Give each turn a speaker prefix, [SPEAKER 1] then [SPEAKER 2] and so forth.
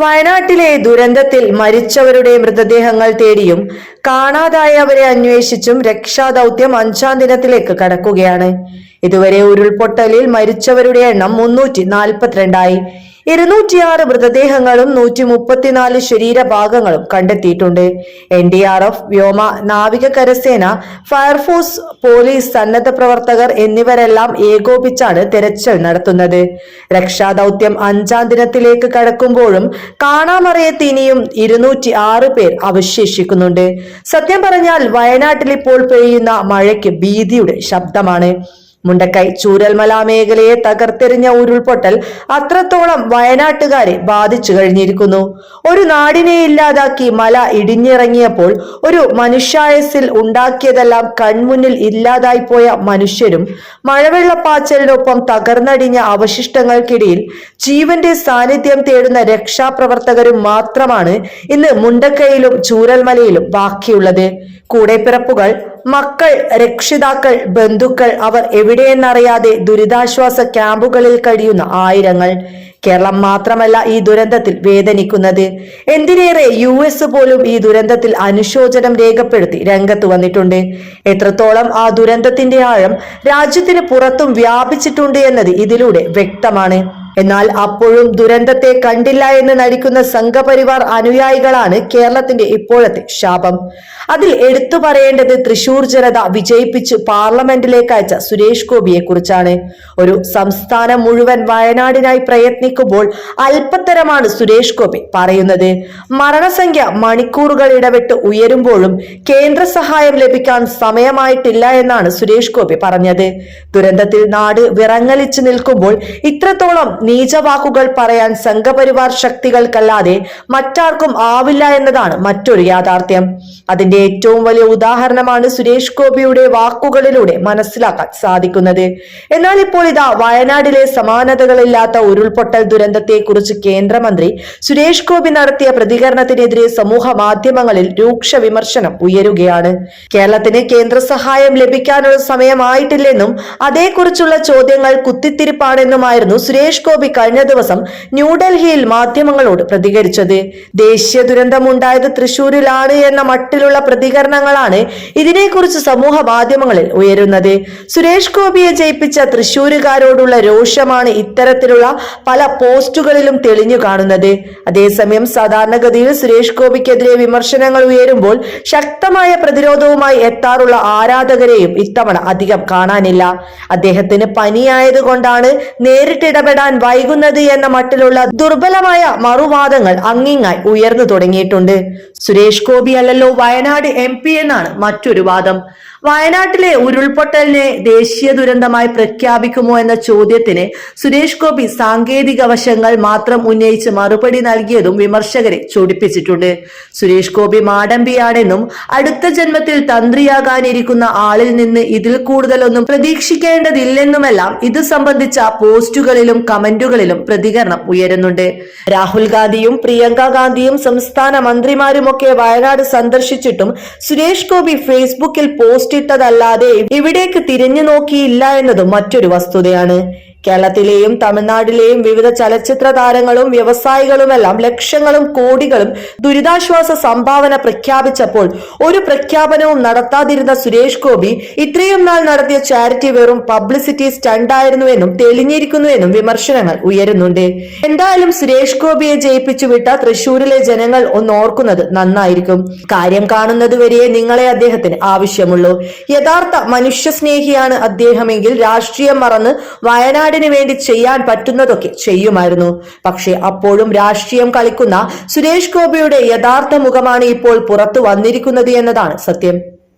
[SPEAKER 1] വയനാട്ടിലെ ദുരന്തത്തിൽ മരിച്ചവരുടെ മൃതദേഹങ്ങൾ തേടിയും കാണാതായവരെ അന്വേഷിച്ചും രക്ഷാദൌത്യം അഞ്ചാം ദിനത്തിലേക്ക് കടക്കുകയാണ്. ഇതുവരെ ഉരുൾപൊട്ടലിൽ മരിച്ചവരുടെ എണ്ണം മുന്നൂറ്റി നാൽപ്പത്തിരണ്ടായി. ഇരുന്നൂറ്റിയാറ് മൃതദേഹങ്ങളും നൂറ്റി മുപ്പത്തിനാല് ശരീരഭാഗങ്ങളും കണ്ടെത്തിയിട്ടുണ്ട്. എൻ ഡി ആർ എഫ് വ്യോമ നാവിക കരസേന ഫയർഫോഴ്സ് പോലീസ് സന്നദ്ധ പ്രവർത്തകർ എന്നിവരെല്ലാം ഏകോപിച്ചാണ് തെരച്ചിൽ നടത്തുന്നത്. രക്ഷാദൌത്യം അഞ്ചാം ദിനത്തിലേക്ക് കടക്കുമ്പോഴും കാണാമറയത്ത് ഇനിയും ഇരുന്നൂറ്റി ആറ് പേർ അവശേഷിക്കുന്നുണ്ട്. സത്യം പറഞ്ഞാൽ വയനാട്ടിൽ ഇപ്പോൾ പെയ്യുന്ന മഴയ്ക്ക് ഭീതിയുടെ ശബ്ദമാണ്. മുണ്ടക്കൈ ചൂരൽമല മേഖലയെ തകർത്തെറിഞ്ഞ ഉരുൾപൊട്ടൽ അത്രത്തോളം വയനാട്ടുകാരെ ബാധിച്ചു കഴിഞ്ഞിരിക്കുന്നു. ഒരു നാടിനെ ഇല്ലാതാക്കി മല ഇടിഞ്ഞിറങ്ങിയപ്പോൾ ഒരു മനുഷ്യായസിൽ ഉണ്ടാക്കിയതെല്ലാം കൺമുന്നിൽ ഇല്ലാതായി പോയ മനുഷ്യരും മഴവെള്ളപ്പാച്ചലിനൊപ്പം തകർന്നടിഞ്ഞ അവശിഷ്ടങ്ങൾക്കിടയിൽ ജീവന്റെ സാന്നിധ്യം തേടുന്ന രക്ഷാപ്രവർത്തകരും മാത്രമാണ് ഇന്ന് മുണ്ടക്കൈയിലും ചൂരൽമലയിലും ബാക്കിയുള്ളത്. കൂടെപ്പിറപ്പുകൾ മക്കൾ രക്ഷിതാക്കൾ ബന്ധുക്കൾ അവർ എവിടെയെന്നറിയാതെ ദുരിതാശ്വാസ ക്യാമ്പുകളിൽ കഴിയുന്ന ആയിരങ്ങൾ. കേരളം മാത്രമല്ല ഈ ദുരന്തത്തിൽ വേദനിക്കുന്നത്. എന്തിനേറെ യു എസ് പോലും ഈ ദുരന്തത്തിൽ അനുശോചനം രേഖപ്പെടുത്തി രംഗത്ത് വന്നിട്ടുണ്ട്. എത്രത്തോളം ആ ദുരന്തത്തിന്റെ ആഴം രാജ്യത്തിന് പുറത്തും വ്യാപിച്ചിട്ടുണ്ട് എന്നത് ഇതിലൂടെ വ്യക്തമാണ്. എന്നാൽ അപ്പോഴും ദുരന്തത്തെ കണ്ടില്ല എന്ന് നടിക്കുന്ന സംഘപരിവാർ അനുയായികളാണ് കേരളത്തിന്റെ ഇപ്പോഴത്തെ ശാപം. അതിൽ എടുത്തു പറയേണ്ടത് തൃശൂർ ജനത വിജയിപ്പിച്ച് പാർലമെന്റിലേക്ക് അയച്ച സുരേഷ് ഗോപിയെ കുറിച്ചാണ് ഒരു സംസ്ഥാനം മുഴുവൻ വയനാടിനായി പ്രയത്നിക്കുമ്പോൾ അല്പത്തരമാണ് സുരേഷ് ഗോപി പറയുന്നത്. മരണസംഖ്യ മണിക്കൂറുകൾ ഇടവിട്ട് ഉയരുമ്പോഴും കേന്ദ്ര സഹായം ലഭിക്കാൻ സമയമായിട്ടില്ല എന്നാണ് സുരേഷ് ഗോപി പറഞ്ഞത്. ദുരന്തത്തിൽ നാട് വിറങ്ങലിച്ചു നിൽക്കുമ്പോൾ ഇത്രത്തോളം നീചവാക്കുകൾ പറയാൻ സംഘപരിവാർ ശക്തികൾക്കല്ലാതെ മറ്റാർക്കും ആവില്ല എന്നതാണ് മറ്റൊരു യാഥാർത്ഥ്യം. അതിന്റെ ഏറ്റവും വലിയ ഉദാഹരണമാണ് സുരേഷ് ഗോപിയുടെ വാക്കുകളിലൂടെ മനസ്സിലാക്കാൻ സാധിക്കുന്നത്. എന്നാൽ ഇപ്പോൾ ഇതാ വയനാടിലെ സമാനതകളില്ലാത്ത ഉരുൾപൊട്ടൽ ദുരന്തത്തെക്കുറിച്ച് കേന്ദ്രമന്ത്രി സുരേഷ് ഗോപി നടത്തിയ പ്രതികരണത്തിനെതിരെ സമൂഹ മാധ്യമങ്ങളിൽ രൂക്ഷ വിമർശനം ഉയരുകയാണ്. കേരളത്തിന് കേന്ദ്ര സഹായം ലഭിക്കാനുള്ള സമയമായിട്ടില്ലെന്നും അതേക്കുറിച്ചുള്ള ചോദ്യങ്ങൾ കുത്തിത്തിരിപ്പാണെന്നുമായിരുന്നു സുരേഷ് ഗോപി കഴിഞ്ഞ ദിവസം ന്യൂഡൽഹിയിൽ മാധ്യമങ്ങളോട് പ്രതികരിച്ചത്. ദേശീയ ദുരന്തമുണ്ടായത് തൃശൂരിലാണ് എന്ന മട്ടിലുള്ള പ്രതികരണങ്ങളാണ് ഇതിനെക്കുറിച്ച് സമൂഹ മാധ്യമങ്ങളിൽ ഉയരുന്നത്. സുരേഷ് ഗോപിയെ ജയിപ്പിച്ച തൃശൂരുകാരോടുള്ള രോഷമാണ് ഇത്തരത്തിലുള്ള പല പോസ്റ്റുകളിലും തെളിഞ്ഞു കാണുന്നത്. അതേസമയം സാധാരണഗതിയിൽ സുരേഷ് ഗോപിക്കെതിരെ വിമർശനങ്ങൾ ഉയരുമ്പോൾ ശക്തമായ പ്രതിരോധവുമായി എത്താറുള്ള ആരാധകരെയും ഇത്തവണ അധികം കാണാനില്ല. അദ്ദേഹത്തിന് പനിയായതുകൊണ്ടാണ് നേരിട്ടിടപെടാൻ വൈകുന്നത് എന്ന മട്ടിലുള്ള ദുർബലമായ മറുവാദങ്ങൾ അങ്ങിങ്ങായി ഉയർന്നു തുടങ്ങിയിട്ടുണ്ട്. സുരേഷ് ഗോപി അല്ലല്ലോ വയനാട് എം എന്നാണ് മറ്റൊരു വാദം. വയനാട്ടിലെ ഉരുൾപൊട്ടലിനെ ദേശീയ ദുരന്തമായി പ്രഖ്യാപിക്കുമോ എന്ന ചോദ്യത്തിന് സുരേഷ് ഗോപി സാങ്കേതിക വശങ്ങൾ മാത്രം ഉന്നയിച്ച് മറുപടി നൽകിയതും വിമർശകരെ ചൊടിപ്പിച്ചിട്ടുണ്ട്. സുരേഷ് ഗോപി മാടമ്പിയാണെന്നും അടുത്ത ജന്മത്തിൽ തന്ത്രിയാകാനിരിക്കുന്ന ആളിൽ നിന്ന് ഇതിൽ കൂടുതലൊന്നും പ്രതീക്ഷിക്കേണ്ടതില്ലെന്നുമെല്ലാം ഇത് സംബന്ധിച്ച പോസ്റ്റുകളിലും കമന്റുകളിലും പ്രതികരണം ഉയരുന്നുണ്ട്. രാഹുൽ ഗാന്ധിയും പ്രിയങ്ക ഗാന്ധിയും സംസ്ഥാന മന്ത്രിമാരുമൊക്കെ വയനാട് സന്ദർശിച്ചിട്ടും സുരേഷ് ഗോപി ഫേസ്ബുക്കിൽ പോസ്റ്റ് ഇട്ടതല്ലാതെ ഇവിടേക്ക് തിരിഞ്ഞു നോക്കിയില്ല എന്നതും മറ്റൊരു വസ്തുതയാണ്. കേരളത്തിലെയും തമിഴ്നാട്ടിലെയും വിവിധ ചലച്ചിത്ര താരങ്ങളും വ്യവസായികളുമെല്ലാം ലക്ഷങ്ങളും കോടികളും ദുരിതാശ്വാസ സംഭാവന പ്രഖ്യാപിച്ചപ്പോൾ ഒരു പ്രഖ്യാപനവും നടത്താതിരുന്ന സുരേഷ് ഗോപി ഇത്രയും നാൾ നടത്തിയ ചാരിറ്റി വെറും പബ്ലിസിറ്റി സ്റ്റണ്ടായിരുന്നുവെന്നും തെളിഞ്ഞിരിക്കുന്നുവെന്നും വിമർശനങ്ങൾ ഉയരുന്നുണ്ട്. എന്തായാലും സുരേഷ് ഗോപിയെ ജയിപ്പിച്ചു വിട്ട തൃശൂരിലെ ജനങ്ങൾ ഒന്ന് ഓർക്കുന്നത് നന്നായിരിക്കും. കാര്യം കാണുന്നത് വരെയേ നിങ്ങളെ അദ്ദേഹത്തിന് ആവശ്യമുള്ളൂ. യഥാർത്ഥ മനുഷ്യസ്നേഹിയാണ് അദ്ദേഹമെങ്കിൽ രാഷ്ട്രീയം മറന്ന് വയനാട് നാടിന് വേണ്ടി ചെയ്യാൻ പറ്റുന്നതൊക്കെ ചെയ്യുമായിരുന്നു. പക്ഷെ അപ്പോഴും രാഷ്ട്രീയം കളിക്കുന്ന സുരേഷ് ഗോപിയുടെ യഥാർത്ഥ മുഖമാണ് ഇപ്പോൾ പുറത്തു വന്നിരിക്കുന്നത് എന്നതാണ് സത്യം.